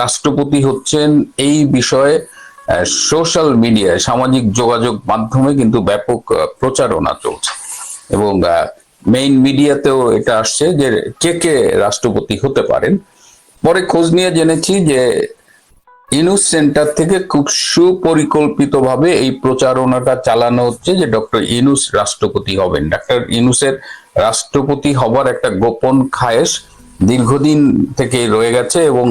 রাষ্ট্রপতি হচ্ছেন এই বিষয়ে সোশ্যাল মিডিয়ায় সামাজিক যোগাযোগ মাধ্যমে কিন্তু ব্যাপক প্রচারণা চলছে। এবং মেইন মিডিয়াতেও এটা আসছে যে কে কে রাষ্ট্রপতি হতে পারেন। পরে খোঁজ নিয়ে জেনেছি যে ইনুস সেন্টার থেকে খুব সুপরিকল্পিতভাবে এই প্রচারণাটা চালানো হচ্ছে যে ডক্টর ইনুস রাষ্ট্রপতি হবেন। ডক্টর ইনুসের রাষ্ট্রপতি হবার একটা গোপন খায়েশ দীর্ঘদিন থেকে রয়ে গেছে এবং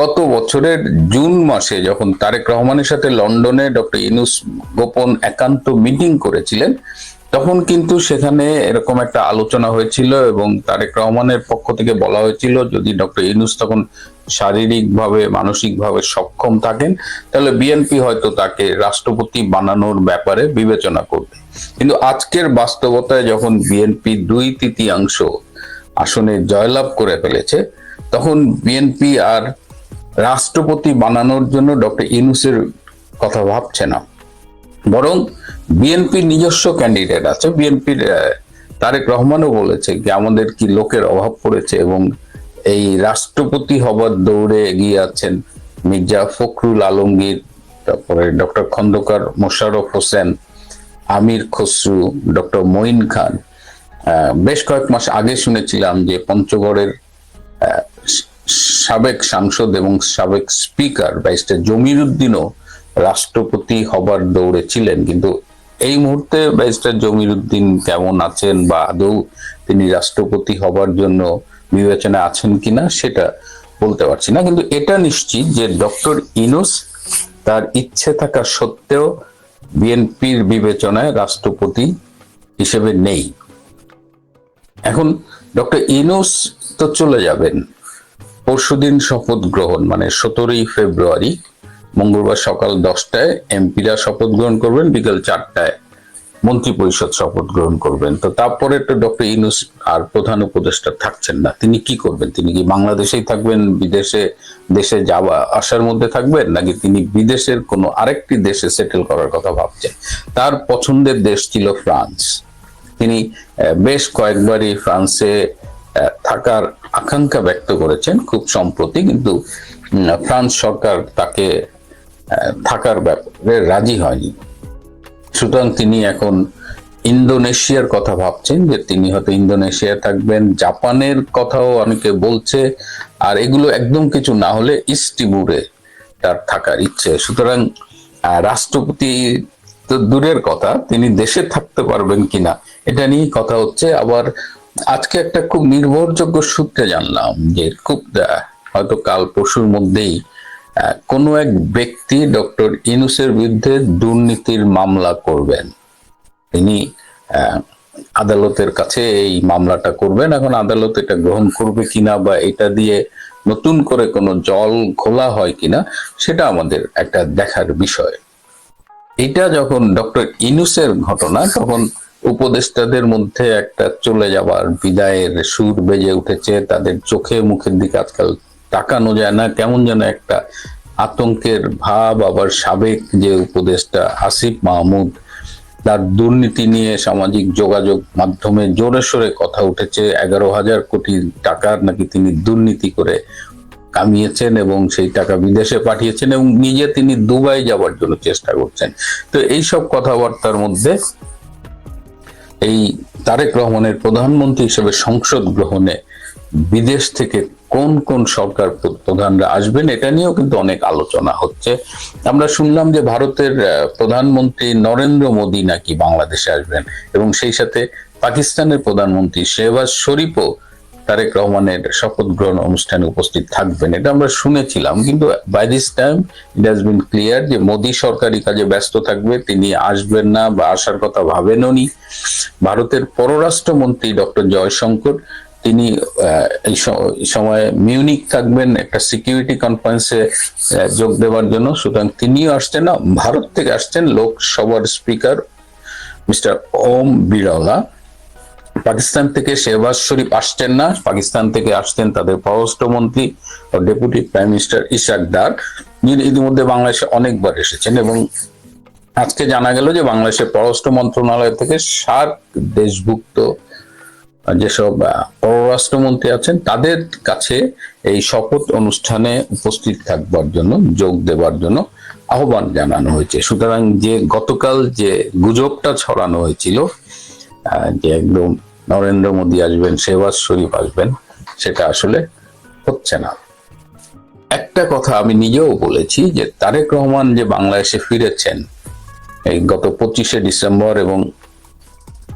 গত বছরের জুন মাসে যখন তারেক রহমানের সাথে লন্ডনে ডক্টর ইনুস গোপন একান্ত মিটিং করেছিলেন, তখন কিন্তু সেখানে এরকম একটা আলোচনা হয়েছিল এবং তারেক রহমানের পক্ষ থেকে বলা হয়েছিল, যদি ডক্টর ইনুস তখন শারীরিকভাবে, মানসিকভাবে সক্ষম থাকেন, তাহলে বিএনপি হয়তো তাকে রাষ্ট্রপতি বানানোর ব্যাপারে বিবেচনা করবে। কিন্তু আজকের বাস্তবতায় যখন বিএনপি দুই তৃতীয়াংশ আসনে জয়লাভ করে ফেলেছে তখন বিএনপি আর রাষ্ট্রপতি বানানোর জন্য ডক্টর ইনুসের কথা ভাবছে না। বরং বিএনপির নিজস্ব ক্যান্ডিডেট আছে। বিএনপির তারেক রহমানও বলেছে যে আমাদের কি লোকের অভাব পড়েছে এবং এই রাষ্ট্রপতি হবার দৌড়ে এগিয়ে আছেন মির্জা ফখরুল আলমগীর, তারপরে ডক্টর খন্দকার মোশাররফ হোসেন, আমির খসরু, ডক্টর মঈন খান। বেশ কয়েক মাস আগে শুনেছিলাম যে পঞ্চগড়ের সাবেক সাংসদ এবং সাবেক স্পিকার ব্যারিস্টার জমির উদ্দিনও রাষ্ট্রপতি হবার দৌড়ে ছিলেন। কিন্তু এই মুহূর্তে ব্যারিস্টার জমির উদ্দিন কেমন আছেন বা আদৌ তিনি রাষ্ট্রপতি হবার জন্য বিবেচনা আছেন কিনা সেটা বলতে পারছি না। কিন্তু এটা নিশ্চিত যে ডক্টর ইনুস তার ইচ্ছে থাকা সত্ত্বেও বিএনপির বিবেচনায় রাষ্ট্রপতি হিসেবে নেই। এখন ডক্টর ইনুস তো চলে যাবেন। পরশুদিন শপথ গ্রহণ মানে সতেরোই ফেব্রুয়ারি, মঙ্গলবার সকাল দশটায় এমপিরা শপথ গ্রহণ করবেন, বিকেল চারটায় মন্ত্রী পরিষদ শপথ গ্রহণ করবেন। তো তারপরে তো ডক্টর ইনুস আর প্রধান উপদেষ্টা থাকছেন না। তিনি কি করবেন? তিনি কি বাংলাদেশেই থাকবেন, বিদেশে, দেশে যাওয়া, আসার মধ্যে থাকবেন, নাকি তিনি বিদেশের কোনো আরেকটি দেশে সেটেল করার কথা ভাবছেন? তার পছন্দের দেশ ছিল ফ্রান্স। তিনি বেশ কয়েকবারই ফ্রান্সে থাকার আকাঙ্ক্ষা ব্যক্ত করেছেন খুব সম্প্রতি, কিন্তু ফ্রান্স সরকার তাকে থাকার ব্যাপারে রাজি হয়নি। সুতরাং তিনি এখন ইন্দোনেশিয়ার কথা ভাবছেন, যে তিনি হয়তো ইন্দোনেশিয়া থাকবেন, জাপানের কথাও অনেকে বলছে, আর এগুলো একদম কিছু না হলে ইস্ট টিমুরে তার থাকার ইচ্ছে। সুতরাং রাষ্ট্রপতি তো দূরের কথা, তিনি দেশে থাকতে পারবেন কিনা, এটা নিয়ে কথা হচ্ছে। আবার আজকে একটা খুব নির্ভরযোগ্য সূত্রে জানলাম যে খুব হয়তো কাল পরশুর মধ্যেই কোনো এক ব্যক্তি ডক্টর ইনুসের বিরুদ্ধে দুর্নীতির মামলা করবেন। তিনি আদালতের কাছে এই মামলাটা করবেন। এখন আদালত এটা গ্রহণ করবে কিনা বা এটা দিয়ে নতুন করে কোনো জল খোলা হয় কিনা, সেটা আমাদের একটা দেখার বিষয়। এটা যখন ডক্টর ইনুসের ঘটনা, তখন উপদেষ্টাদের মধ্যে একটা চলে যাওয়ার বিদায়ের সুর বেজে উঠেছে। তাদের চোখে মুখের দিকে আজকাল তাকানো যায় না। কেমন যেন একটা আতঙ্কের ভাব, আবার সাবেক যে উপদেষ্টা আসিফ মাহমুদ, তার দুর্নীতি নিয়ে সামাজিক যোগাযোগ মাধ্যমে জোরে সোরে কথা উঠেছে। এগারো হাজার কোটি টাকার নাকি তিনি দুর্নীতি করে কামিয়েছেন এবং সেই টাকা বিদেশে পাঠিয়েছেন এবং নিজে তিনি দুবাই যাওয়ার জন্য চেষ্টা করছেন। তো এইসব কথাবার্তার মধ্যে এই তারেক রহমানের প্রধানমন্ত্রী হিসেবে সংসদ গ্রহণে বিদেশ থেকে কোন কোন সরকার প্র- প্রধানরা আসবেন, এটা নিয়েও কিন্তু অনেক আলোচনা হচ্ছে। আমরা শুনলাম যে ভারতের প্রধানমন্ত্রী নরেন্দ্র মোদী নাকি বাংলাদেশে আসবেন এবং সেই সাথে পাকিস্তানের প্রধানমন্ত্রী শেহবাজ শরীফও তারেক রহমানের শপথ গ্রহণ অনুষ্ঠানে উপস্থিত থাকবেন, এটা আমরা শুনেছিলাম, কিন্তু by this time it has been clear যে মোদী সরকারি কাজে ব্যস্ত থাকবে, তিনি আসবেন না বা আসার কথা ভাবেনও নি। ভারতের পররাষ্ট্রমন্ত্রী ডক্টর জয়শঙ্কর, তিনি এই সময় মিউনিক থাকবেন, একটা সিকিউরিটি কনফারেন্সে যোগ দেওয়ার জন্য। সুতরাং তিনিও আসছেন না, ভারত থেকে আসছেন লোকসভার স্পিকার মিস্টার ওম বিড়লা। পাকিস্তান থেকে শেহবাজ শরীফ আসছেন না। পাকিস্তান থেকে আসছেন তাদের পররাষ্ট্রমন্ত্রী ও deputy prime minister Ishaq Dar ইতিমধ্যে বাংলাদেশে অনেকবার এসেছেন এবং আজকে জানা গেল যে বাংলাদেশের পররাষ্ট্র মন্ত্রণালয় থেকে সাত দেশভুক্ত যেসব পররাষ্ট্রমন্ত্রী আছেন, তাদের কাছে এই শপথ অনুষ্ঠানে উপস্থিত থাকবার জন্য, যোগ দেবার জন্য আহ্বান জানানো হয়েছে। সুতরাং যে গতকাল যে গুজবটা ছড়ানো হয়েছিল যে একদম নরেন্দ্র মোদী আসবেন, শেহবাজ শরীফ আসবেন, সেটা আসলে হচ্ছে না। একটা কথা আমি নিজেও বলেছি যে তারেক রহমান যে বাংলাদেশে ফিরেছেন, এই গত পঁচিশে ডিসেম্বর এবং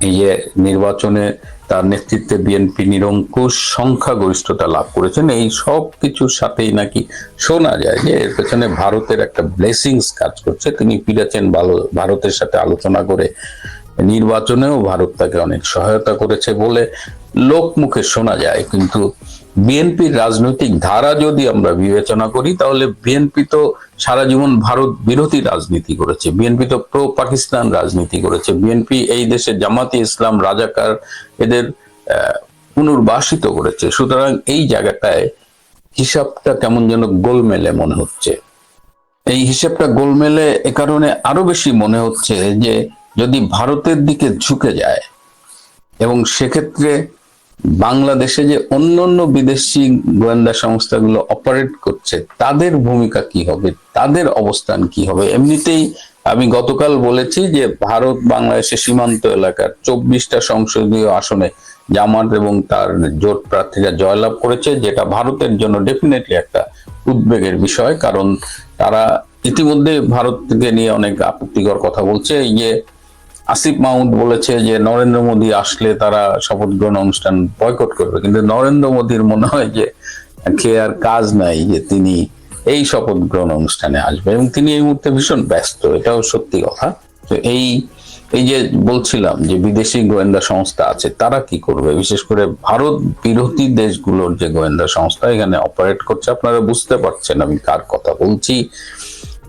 এই যে নির্বাচনে তার নেতৃত্বে বিএনপি নিরঙ্কুশ সংখ্যাগরিষ্ঠতা লাভ করেছেন, এই সব কিছুর সাথেই নাকি শোনা যায় যে এর পেছনে ভারতের একটা ব্লেসিংস কাজ করছে। তিনি ফিরেছেন ভালো ভারতের সাথে আলোচনা করে নির্বাচনেও ভারত তাকে অনেক সহায়তা করেছে বলে লোক মুখে শোনা যায়। কিন্তু বিএনপির রাজনৈতিক ধারা যদি আমরা বিবেচনা করি, তাহলে বিএনপি তো সারা জীবন ভারত বিরোধী রাজনীতি করেছে। বিএনপি তো প্রো পাকিস্তান রাজনীতি করেছে। বিএনপি এই দেশে জামাতি ইসলাম, রাজাকার এদের পুনর্বাসিত করেছে। সুতরাং এই জায়গাটায় হিসাবটা কেমন যেন গোলমেলে মনে হচ্ছে। এই হিসেবটা গোলমেলে এ কারণে আরও বেশি মনে হচ্ছে যে যদি ভারতের দিকে ঝুঁকে যায় এবং সেক্ষেত্রে বাংলাদেশে যে অন্যান্য বিদেশি গোয়েন্দা সংস্থাগুলো অপারেট করছে, তাদের ভূমিকা কি হবে? তাদের অবস্থান কি হবে? এমনিতেই আমি গতকাল বলেছি যে ভারত বাংলাদেশের সীমান্ত এলাকার চব্বিশটা সংসদীয় আসনে জামাত এবং তার জোট প্রার্থীরা জয়লাভ করেছে, যেটা ভারতের জন্য ডেফিনেটলি একটা উদ্বেগের বিষয়। কারণ তারা ইতিমধ্যে ভারতকে নিয়ে অনেক আপত্তিকর কথা বলছে, এই যে আসিফ মাহমুদ বলেছে যে নরেন্দ্র মোদী আসলে তারা শপথ গ্রহণ অনুষ্ঠান বয়কট করবে। কিন্তু নরেন্দ্র মোদীর মনে হয় যে কে আর কাজ নাই যে তিনি এই শপথ গ্রহণ অনুষ্ঠানে আসবে। এবং তিনি এই মুহূর্তে ভীষণ ব্যস্ত, এটাও সত্যি কথা। তো এই এই যে বলছিলাম যে বিদেশি গোয়েন্দা সংস্থা আছে, তারা কি করবে? বিশেষ করে ভারত বিরোধী দেশগুলোর যে গোয়েন্দা সংস্থা, এখানে অপারেট করছে, আপনারা বুঝতে পারছেন আমি কার কথা বলছি।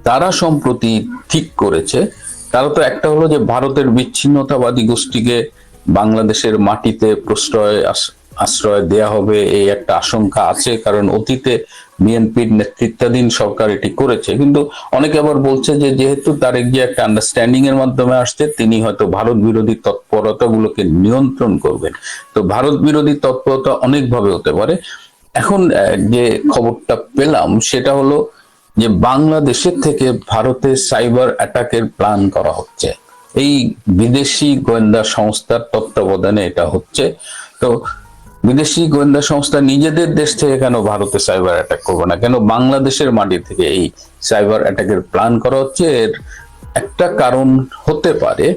তারা সম্প্রতি ঠিক করেছে তারা তো একটা হলো যে ভারতের বিচ্ছিন্নতাবাদী গোষ্ঠীকে বাংলাদেশের মাটিতে প্রশ্রয় আশ্রয় দেয়া হবে, এই একটা আশঙ্কা আছে, কারণ অতীতে বিএনপির নেতৃত্বাধীন সরকার এটি করেছে। কিন্তু অনেকে আবার বলছে যে যেহেতু তারেক যে একটা আন্ডারস্ট্যান্ডিং এর মাধ্যমে আসছে, তিনি হয়তো ভারত বিরোধী তৎপরতা গুলোকে নিয়ন্ত্রণ করবেন। তো ভারত বিরোধী তৎপরতা অনেকভাবে হতে পারে। এখন যে খবরটা পেলাম, সেটা হলো যে বাংলাদেশের থেকে ভারতে সাইবার অ্যাটাকের প্ল্যান করা হচ্ছে। এই বিদেশি গোয়েন্দা সংস্থার তত্ত্বাবধানে এটা হচ্ছে। তো বিদেশি গোয়েন্দা সংস্থা নিজেদের দেশ থেকে কেন ভারতে সাইবার অ্যাটাক করবে না? কেন বাংলাদেশের মাটি থেকে এই সাইবার অ্যাটাকের প্ল্যান করা হচ্ছে? এর একটা কারণ হতে পারে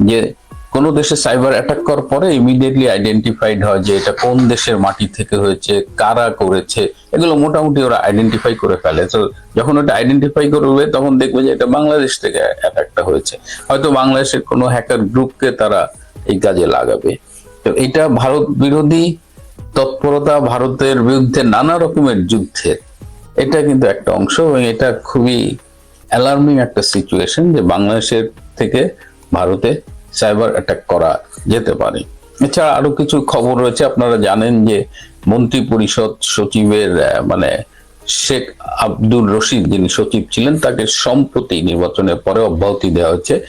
যে কোন দেশে সাইবার অ্যাটাক করার পরে ইমিডিয়েটলি আইডেন্টিফাইড হয় যে এটা কোন দেশের মাটি থেকে হয়েছে, কারা করেছে, এগুলো মোটামুটি ওরা আইডেন্টিফাই করে ফেলে। তো যখন ওটা আইডেন্টিফাই করবে, তখন দেখবে যে এটা বাংলাদেশ থেকে অ্যাটাকটা হয়েছে। হয়তো বাংলাদেশের কোনো হ্যাকার গ্রুপকে তারা এই কাজে লাগাবে। তো এটা ভারত বিরোধী তৎপরতা, ভারতের বিরুদ্ধে নানা রকমের যুদ্ধের। এটা কিন্তু একটা অংশ এবং এটা খুবই অ্যালার্মিং একটা সিচুয়েশন যে বাংলাদেশের থেকে ভারতে সাইবার অ্যাটাক করা যেতে পারে। এছাড়া আরও কিছু খবর রয়েছে, আপনারা জানেন যে মন্ত্রী পরিষদ সচিবের মানে শেখ আব্দুল রশিদ যিনি সচিব ছিলেন, তাকে সম্প্রতি নির্বাচনের পরে অব্যাহতি দেওয়া তে-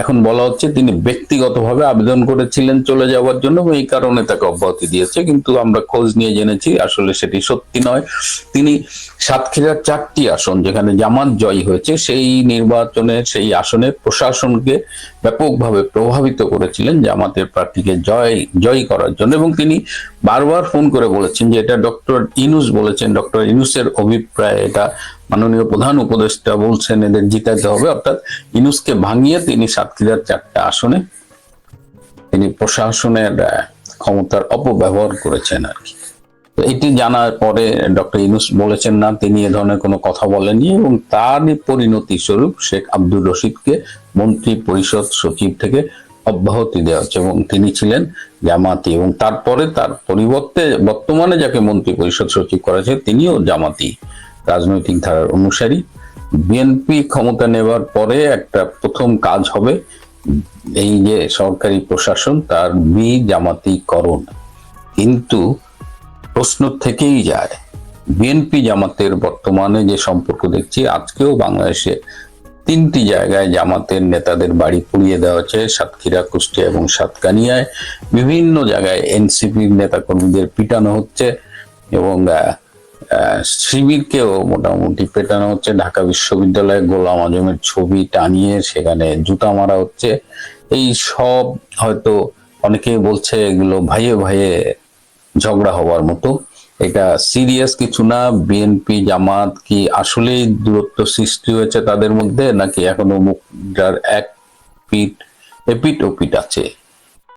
এখন বলা হচ্ছে তিনি ব্যক্তিগতভাবে আবেদন করেছিলেন চলে যাওয়ার জন্য এই কারণে তাকে অব্যাহতি দিয়েছে। কিন্তু আমরা খোঁজ নিয়ে জেনেছি আসলে সেটি সত্যি নয়। তিনি সাতক্ষীরার চারটি আসন, যেখানে জামাত জয়ী হয়েছে, সেই নির্বাচনে, সেই আসনে প্রশাসনকে ব্যাপকভাবে প্রভাবিত করেছিলেন জামাতের প্রার্থীকে জয়, জয়ী করার জন্য। এবং তিনি বারবার ফোন করে বলেছেন যে এটা ডক্টর ইনুস বলেছেন। ডক্টর ইনুসের অভিপ্রায় এটা মাননীয় প্রধান উপদেষ্টা বলছেন, এদের জিতাতে হবে। অর্থাৎ ইনুসকে ভাঙিয়ে তিনি সাতক্ষীরার চারটা আসনে তিনি প্রশাসনের ক্ষমতার অপব্যবহার করেছেন আর কি। এটি জানার পরে ডক্টর ইনুস বলেছেন, না, তিনি এ ধরনের কোনো কথা বলেননি। এবং তারই পরিণতি স্বরূপ শেখ আব্দুর রশিদকে মন্ত্রী পরিষদ সচিব থেকে অব্যাহতি দেওয়া হচ্ছে। এবং তিনি ছিলেন জামাতি এবং তারপরে তার পরিবর্তে বর্তমানে যাকে মন্ত্রী পরিষদ সচিব করেছে তিনিও জামাতি। রাজনৈতিক ধারার অনুসারী। বিএনপি ক্ষমতা নেবার পরে একটা প্রথম কাজ হবে এই যে সরকারি প্রশাসন, তার বি জামাতিকরণ কিন্তু প্রশ্ন থেকেই যায় বিএনপি জামাতের বর্তমানে যে সম্পর্ক দেখছি, আজকেও বাংলাদেশে তিনটি জায়গায় জামাতের নেতাদের বাড়ি পুড়িয়ে দেওয়া হচ্ছে, সাতক্ষীরা, কুষ্টিয়া এবং সাতকানিয়ায়। বিভিন্ন জায়গায় এনসিপির নেতাকর্মীদের পিটানো হচ্ছে এবং শিবিরকেও মোটামুটি পেটানো হচ্ছে। ঢাকা বিশ্ববিদ্যালয়ে গোলাম আজমের ছবি টানিয়ে সেখানে জুতা মারা হচ্ছে। এই সব হয়তো অনেকে বলছে এগুলো ভাইয়ে ভাইয়ে ঝগড়া হওয়ার মতো। এটা সিরিয়াস কিছু না। বিএনপি, জামাত কি আসলেই দূরত্ব সৃষ্টি হয়েছে তাদের মধ্যে, নাকি এখনও মুখটার এক পিঠ এপিট ওপিট আছে?